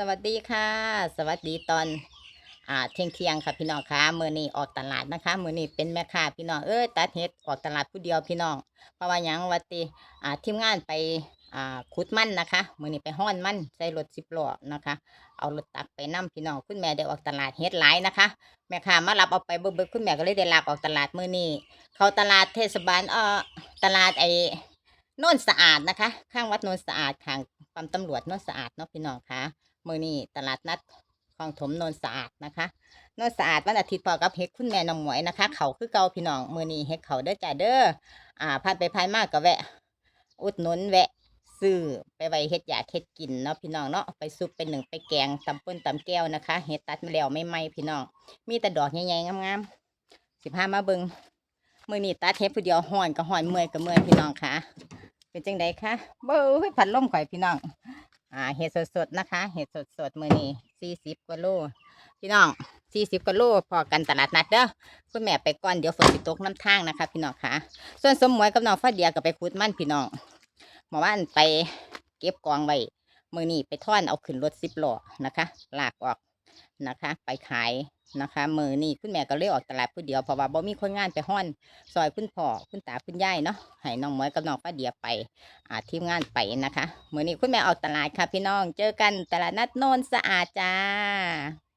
สวัสดีค่ะ สวัสดีตอนอ่าเที่ยงเที่ยงค่ะพี่น้องค่ะมือนี้ออกตลาดนะคะ มือนี้เป็นแม่ค้าพี่น้องเอ้ยตัดเฮ็ดออกตลาดผู้เดียวพี่น้องเพราะว่าหยังว่าติอ่าทีมงานไปอ่าขุดมันนะคะ มือนี้ไปฮ้อนมันใส่รถ10ล้อนะคะ เอารถตักไปนํพี่น้องคุณแม่ได้ออกตลาดเฮ็ดหลายนะคะ แม่ค้ามารับเอาไปเบิกๆคุณแม่ก็เลยได้ลากออกตลาดมือนี้ เข้าตลาดเทศบาลเอ่อตลาดไอ โน่นสะอาดนะคะ ข้างวัดโน่นสะอาดข้างปั๊มตำรวจโน่นสะอาดเนาะพี่น้องค่ะมื่อนี้ตลาดนัดคลองถมโนนสะอาดนะคะโนนสะอาดวันอาทิตย์พอกับเฮ็ดคุณแม่น้องหมวยนะคะ เขาคือเก่าพี่น้องมื่อนี้เฮ็ดเขาเด้อจ้าเด้ออ่าผ่านไปผ่านมากก็แวะ อุดหนุนแวะซื้อไปไว้เฮ็ดอยากเฮ็ดกินเนาะพี่น้องเนาะไปซุปเป็นหนึ่งไปแกงตำป่นตำแก้วนะคะเฮ็ดตัดมาแล้วไม่ไหมพี่น้องมีแต่ดอกใหญ่ๆงามๆสิพามาเบิงมือนี้ตัดเฮ็ดผู้เดียวห้อนก็ห้อนเมื่อยก็เมื่อยพี่น้องค่ะ เป็นจังไดคะเบ้อพัดลมข่อยพี่น้อง อ่า เห็ดสดๆนะคะ เห็ดสดๆมือนี้สี่สิบกว่าโล พี่น้องสี่สิบกว่าโลพอกันตลาดนัดเด้อคุณแม่ไปก่อนเดี๋ยวฝนสิตกน้ำทางนะคะ พี่น้องค่ะ ส่วนสมมวยกับน้องฟ้าเดียก็ไปขุดมั่นพี่น้องเมื่อวานไปเก็บกองไว้มือนี้ไปท่อนเอาขึ้นรถสิบล้อนะคะ ลากออก นะคะ ไปขายนะคะมือนี่คุณแม่ก็เลยออกตลาดผู้เดียวเพราะว่าบ่มีคนงานไปห้อนซอยคุณพ่อคุณตาคุณยายเนาะให้น้องหมวยกับน้องป้าเดียไปอ่าทีมงานไปนะคะเมื่อนี้คุณแม่ออกตลาดค่ะพี่น้อง เจอกันตลาดนัดโนนสะอาดจ้า